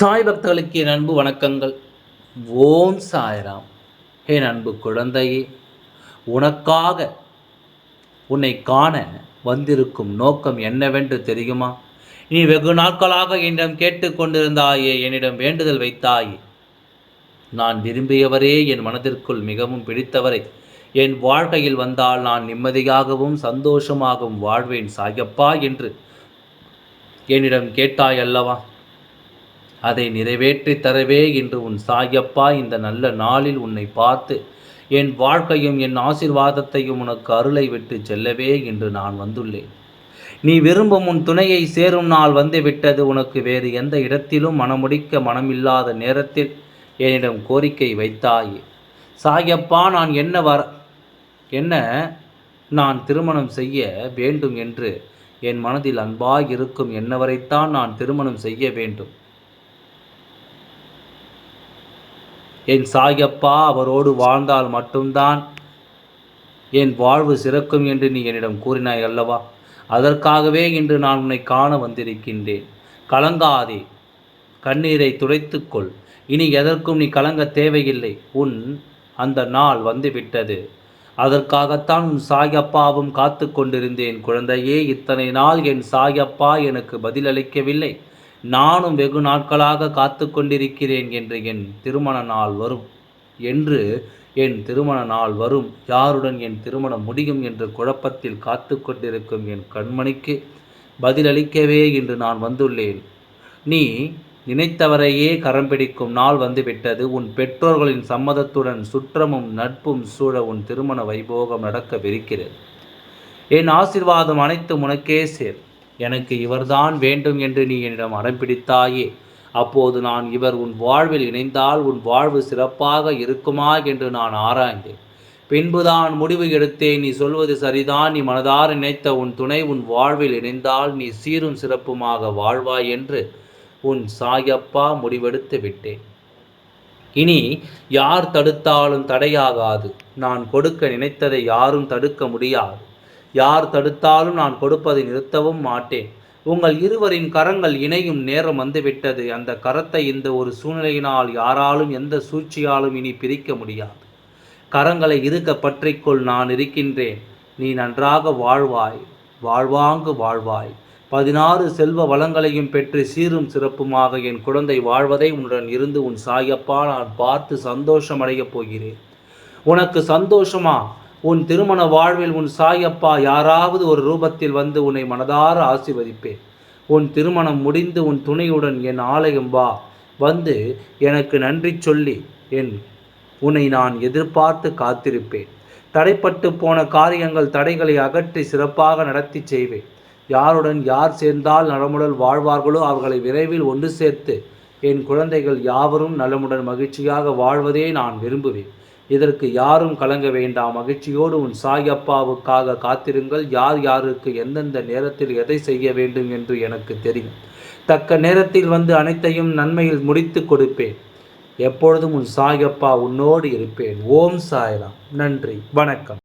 சாய் பக்தர்களுக்கு என் அன்பு வணக்கங்கள். ஓம் சாய்ராம். என் அன்பு குழந்தையே உனக்காக உன்னை காண வந்திருக்கும் நோக்கம் என்னவென்று தெரியுமா? நீ வெகு நாட்களாக என்னிடம் கேட்டுக்கொண்டிருந்தாயே என்னிடம் வேண்டுதல் வைத்தாயே. நான் விரும்பியவரே என் மனதிற்குள் மிகவும் பிடித்தவரை. என் வாழ்க்கையில் வந்தால் நான் நிம்மதியாகவும் சந்தோஷமாகவும் வாழ்வேன் சாயப்பா என்று என்னிடம் கேட்டாய் அல்லவா? அதை நிறைவேற்றி தரவே இன்று உன் சாயப்பா இந்த நல்ல நாளில் உன்னை பார்த்து என் வாழ்க்கையும் என் ஆசிர்வாதத்தையும் உனக்கு அருளை விட்டு செல்லவே இன்று நான் வந்துள்ளேன். நீ விரும்பும் உன் துணையை சேரும் நாள் வந்து விட்டது உனக்கு வேறு எந்த இடத்திலும் மனமுடிக்க மனமில்லாத நேரத்தில் என்னிடம் கோரிக்கை வைத்தாயே. சாயப்பா நான் என்ன வர என்ன நான் திருமணம் செய்ய வேண்டும் என்று என் மனதில் அன்பாய் இருக்கும் என்னவரைத்தான் நான் திருமணம் செய்ய வேண்டும். என் சாயப்பா அவரோடு வாழ்ந்தால் மட்டும்தான் என் வாழ்வு சிறக்கும் என்று நீ என்னிடம் கூறினாய் அல்லவா? அதற்காகவே இன்று நான் உன்னை காண வந்திருக்கின்றேன். கலங்காதே. கண்ணீரை துடைத்துக்கொள். இனி எதற்கும் நீ கலங்க தேவையில்லை. உன் அந்த நாள் வந்துவிட்டது. அதற்காகத்தான் உன் சாயப்பாவும் காத்து கொண்டிருந்தேன் குழந்தையே. இத்தனை நாள் என் சாயப்பா எனக்கு பதிலளிக்கவில்லை. நானும் வெகு நாட்களாக காத்து கொண்டிருக்கிறேன் என்று என் திருமண நாள் வரும். என்று என் திருமண நாள் வரும். யாருடன் என் திருமணம் முடியும் என்று குழப்பத்தில் காத்து கொண்டிருக்கும் என் கண்மணிக்கு பதிலளிக்கவே இன்று நான் வந்துள்ளேன். நீ நினைத்தவரையே கரம் பிடிக்கும் நாள் வந்துவிட்டது. உன் பெற்றோர்களின் சம்மதத்துடன் சுற்றமும் நட்பும் சூழ உன் திருமண வைபோகம் நடக்கவிருக்கிறது. என் ஆசிர்வாதம் அனைத்து உனக்கே சேர். எனக்கு இவர்தான் வேண்டும் என்று நீ என்னிடம் அடம்பிடித்தாயே அப்போது நான் இவர் உன் வாழ்வில் இணைந்தால் உன் வாழ்வு சிறப்பாக இருக்குமா என்று நான் ஆராய்ந்தேன். பின்புதான் முடிவு எடுத்தேன் நீ சொல்வது சரிதான். நீ மனதார் நினைத்த உன் துணை உன் வாழ்வில் இணைந்தால் நீ சீரும் சிறப்புமாக வாழ்வாய் என்று உன் சாயப்பா முடிவெடுத்து விட்டேன். இனி யார் தடுத்தாலும் தடையாகாது. நான் கொடுக்க நினைத்ததை யாரும் தடுக்க முடியாது. யார் தடுத்தாலும் நான் கொடுப்பதை நிறுத்தவும் மாட்டேன். உங்கள் இருவரின் கரங்கள் இணையும் நேரம் வந்துவிட்டது. அந்த கரத்தை இந்த ஒரு சூழ்நிலையினால் யாராலும் எந்த சூழ்ச்சியாலும் இனி பிரிக்க முடியாது. கரங்களை இருக்க பற்றிக்கொள் நான் இருக்கின்றேன். நீ நன்றாக வாழ்வாய். வாழ்வாங்கு வாழ்வாய். பதினாறு செல்வ வளங்களையும் பெற்று சீரும் சிறப்புமாக என் குழந்தை வாழ்வதை உன்னுடன் இருந்து உன் சாயப்பா நான் பார்த்து சந்தோஷமடையப் போகிறேன். உனக்கு சந்தோஷமா? உன் திருமண வாழ்வில் உன் சாயப்பா யாராவது ஒரு ரூபத்தில் வந்து உன்னை மனதார ஆசிர்வதிப்பேன். உன் திருமணம் முடிந்து உன் துணையுடன் என் ஆலயம் வா. வந்து எனக்கு நன்றி சொல்லி என் உன்னை நான் எதிர்பார்த்து காத்திருப்பேன். தடைப்பட்டு போன காரியங்கள் தடைகளை அகற்றி சிறப்பாக நடத்தி செய்வேன். யாருடன் யார் சேர்ந்தால் நலமுடன் வாழ்வார்களோ அவர்களை விரைவில் ஒன்று சேர்த்து என் குழந்தைகள் யாவரும் நலமுடன் மகிழ்ச்சியாக வாழ்வதே நான் விரும்புவேன். இதற்கு யாரும் கலங்க வேண்டாம். மகிழ்ச்சியோடு உன் சாயப்பாவுக்காக காத்திருங்கள். யார் யாருக்கு எந்தெந்த நேரத்தில் எதை செய்ய வேண்டும் என்று எனக்கு தெரியும். தக்க நேரத்தில் வந்து அனைத்தையும் நன்மையில் முடித்து கொடுப்பேன். எப்பொழுதும் உன் சாயப்பா உன்னோடு இருப்பேன். ஓம் சாய்ராம். நன்றி. வணக்கம்.